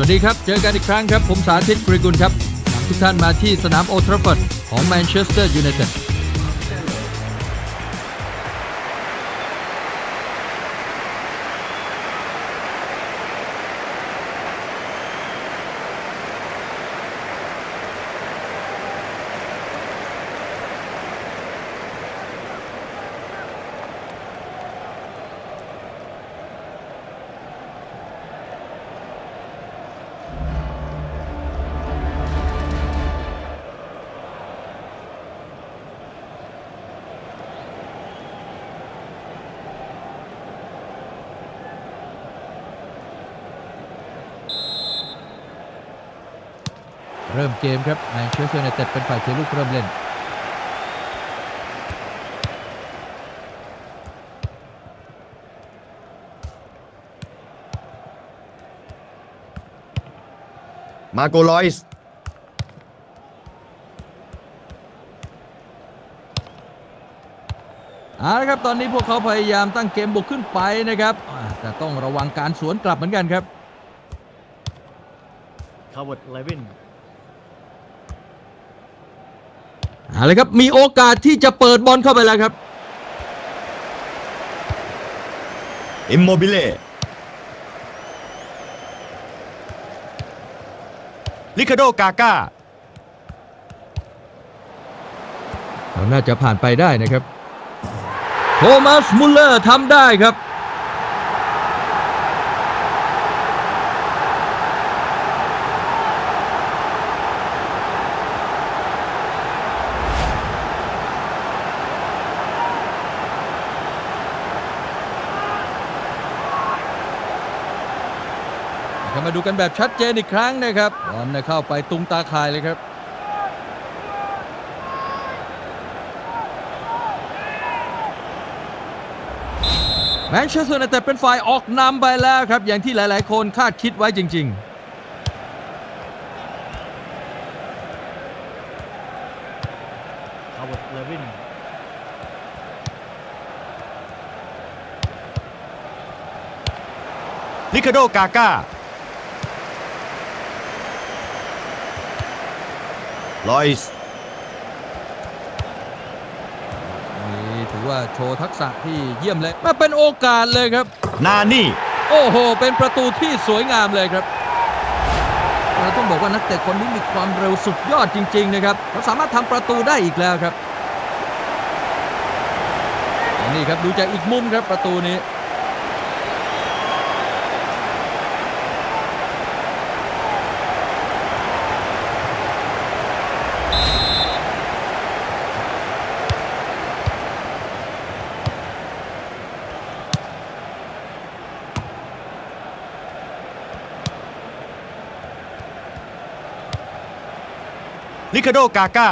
สวัสดีครับ เจอกันอีกครั้งครับ ผมสาธิตกริกุลครับทุกท่านมาที่สนามโอทราฟอร์ดของแมนเชสเตอร์ยูไนเต็ด เริ่มเกมครับแมนเชสเตอร์ยูไนเต็ดเป็นฝ่ายเทลูกเริ่มเล่น มาโกลอยส์เอาละครับตอนนี้พวกเขาพยายามตั้งเกมบุกขึ้นไปนะครับอ่าแต่ต้องระวังการสวนกลับเหมือนกันครับคาร์วด เลวินเอาละครับมีโอกาสที่จะเปิดบอลเข้าไปแล้วครับอิมโมบิเล่ลิคาโดกาก้าเราน่าจะผ่านไปได้นะครับ โทมัสมุลเลอร์ทำได้ครับ ก็มาดูกันแบบชัดเจนอีกครั้งนะครับบอลเนี่ยเข้าไปตุงตาข่ายเลยครับแมนเชสเตอร์ยูไนเต็ดเป็นฝ่ายออกนำไปแล้วครับ อย่างที่หลาย ๆ คนคาดคิดไว้จริงคาร์วดเลวินลิคาโดกาก้า ลอยส์ๆนี่ถือว่าโชว์ทักษะที่เยี่ยมเลยมาเป็นโอกาสเลยครับ นานี่ โอ้โห เป็นประตูที่สวยงามเลยครับ เราต้องบอกว่านักเตะคนนี้มีความเร็วสุดยอดจริง ๆ นะครับเขาสามารถทำประตูได้อีกแล้วครับนี่ครับดูจากอีกมุมครับประตูนี้ ลิคาโดกาก้า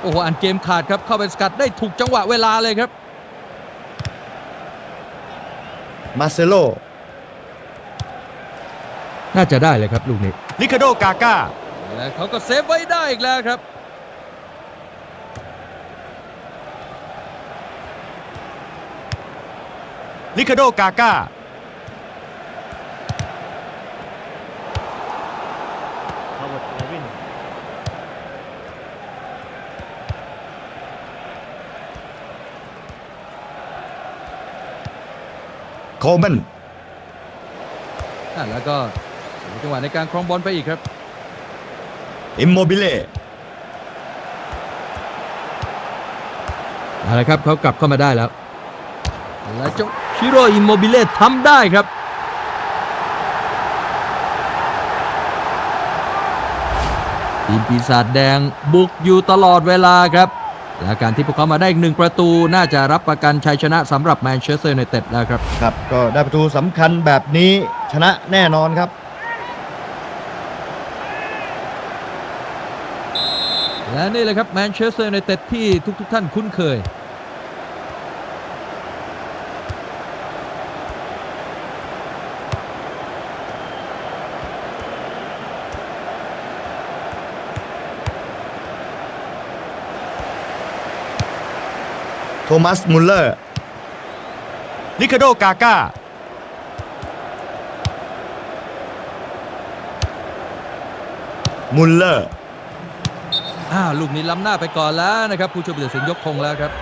โอ้โหอ่านเกมขาดครับเข้าไปสกัดได้ถูกจังหวะเวลาเลยครับ มาเซโล น่าจะได้เลยครับลูกนี้ลิคาโดกาก้าและเขาก็เซฟไว้ได้อีกแล้วครับ ลิคาโดกาก้า คาร์วดเลวิน โคลแมนอะแล้วก็เสียจังหวะในการครองบอลไปอีกครับ อิมโมบิเล่เอาละครับเขากลับเข้ามาได้แล้ว แล้วเจ้าชิโร่อิมโมบิเล่ทำได้ครับ ทีมปีศาจแดงบุกอยู่ตลอดเวลาครับ และการที่พวกเขามาได้อีกหนึ่งประตูน่าจะรับประกันชัยชนะสำหรับแมนเชสเตอร์ยูไนเต็ดแล้วครับ ครับ ก็ได้ประตูสำคัญแบบนี้ชนะแน่นอนครับ และนี่เลยครับแมนเชสเตอร์ยูไนเต็ดที่ทุกๆทท่านคุ้นเคย โทมัสมุลเลอร์นิคาโดกาก้ามุลเลอร์อ้าวลูกนี้ล้ำหน้าไปก่อนแล้วนะครับ ผู้ช่วยผู้ตัดสินยกธงแล้วครับ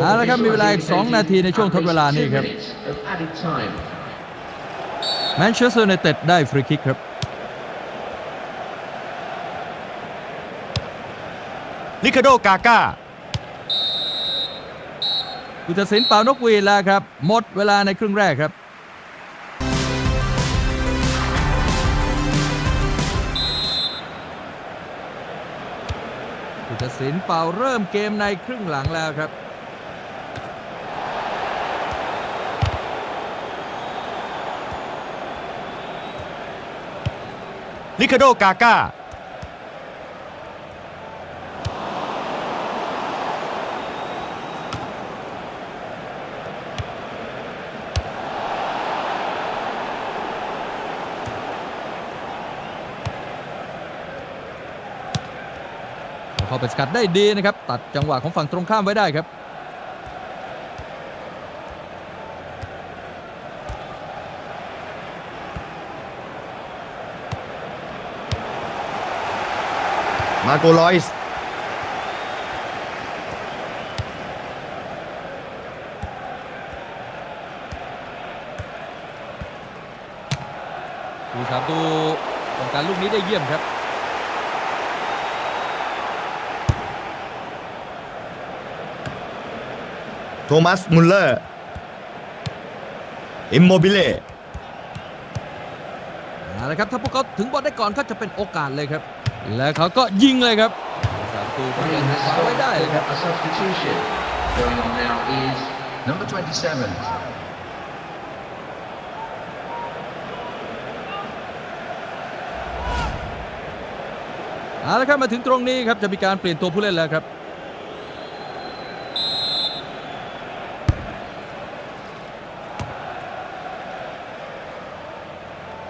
เอาละครับมีเวลาอีกสองนาทีในช่วงทดเวลานี่ครับแมนเชสเตอร์ n นเต็ดได้ฟรีคิกครับลิคาโดกาก้าผู้ตัดสินเป่านกหวีดแล้วครับ หมดเวลาในครึ่งแรกครับ ผู้ตัดสินเป่าเริ่มเกมในครึ่งหลังแล้วครับ ลิคาโดกาก้าเข้าไปสกัดได้ดีนะครับ ตัดจังหวะของฝั่งตรงข้ามไว้ได้ครับ มาโกลอยส์ดูครับดูป้องกันลูกนี้ได้เยี่ยมครับโทมัสมุลเลอร์อิมโมบิเล่เอาละครับถ้าพวกเขาถึงบอลได้ก่อนก็จะเป็นโอกาสเลยครับ และเขาก็ยิงเลยครับสามตูก็ยังคว้าไว้ได้เลยครับ A substitution going on now is number 27. เอาละครับมาถึงตรงนี้ครับจะมีการเปลี่ยนตัวผู้เล่นแล้วครับ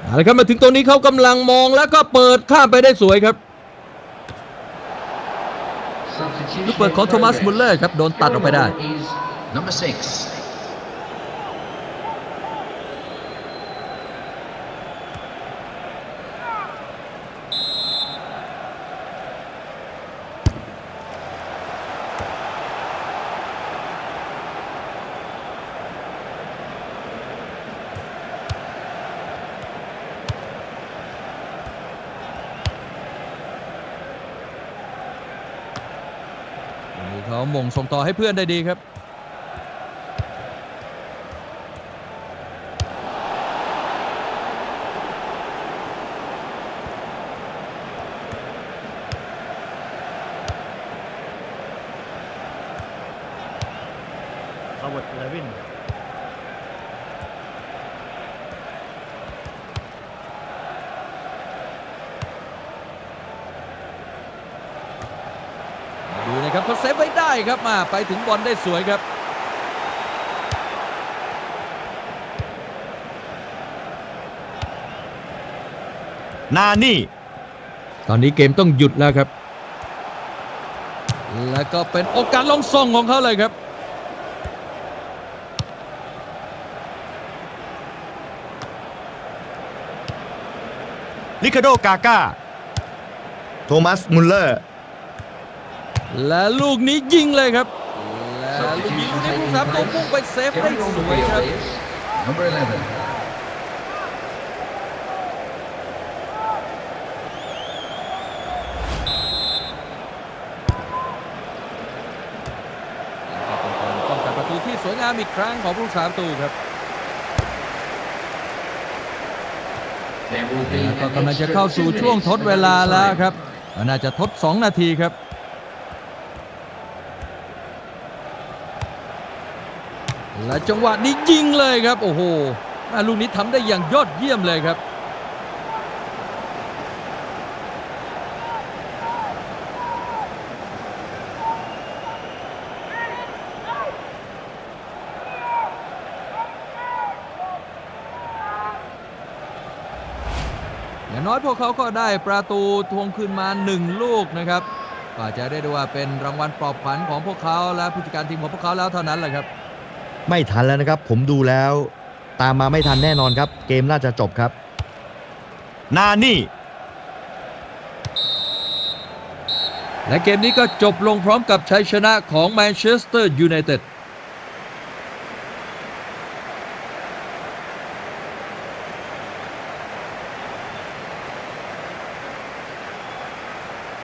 เอาละครับมาถึงตรงนี้เขากำลังมองแล้วก็เปิดข้ามไปได้สวยครับ ลูกเปิดของโทมัสมุลเลอร์ครับ โดนตัดออกไปได้ เขาหม่งส่งต่อให้เพื่อนได้ดีครับฮาวเวิร์ดเลวิน ดูนะ ครับเขาเซฟไว้ได้ครับมาไปถึงบอลได้สวยครับ นานี่ ตอนนี้เกมต้องหยุดแล้วครับ แล้วก็เป็นโอกาสลงส่งของเขาเลยครับลิคาโดกาก้า โทมัสมุลเลอร์ และลูกนี้ยิงเลยครับ และลูกนี้ลูกนี้ผู้สามตัวพุ่งไปเซฟได้ Carrying on ส the วยครับ wheel is number 11. ป้องกันประตูที่สวยงามอีกครั้งของผู้สามตูครับ There will be แล้วก็ an กำลังจะ extra เข้าสู่ two ช่วง minutes ทดเวลา remaining แล้ว time. ครับ น่าจะทด 2 นาทีครับ และจังหวะนี้ยิงเลยครับ โอ้โหลูกนี้ทำได้อย่างยอดเยี่ยมเลยครับอย่างน้อยพวกเขาก็ได้ประตูทวงคืนมาหนึ่งลูกนะครับก็อาจจะได้ได้ว่าเป็นรางวัลปลอบขวัญของพวกเขาและผู้จัดการทีมของพวกเขาแล้วเท่านั้นแหละครับ ไม่ทันแล้วนะครับ ผมดูแล้ว ตามมาไม่ทันแน่นอนครับ เกมน่าจะจบครับ นานี่ และเกมนี้ก็จบลงพร้อมกับชัยชนะของแมนเชสเตอร์ยูไนเต็ด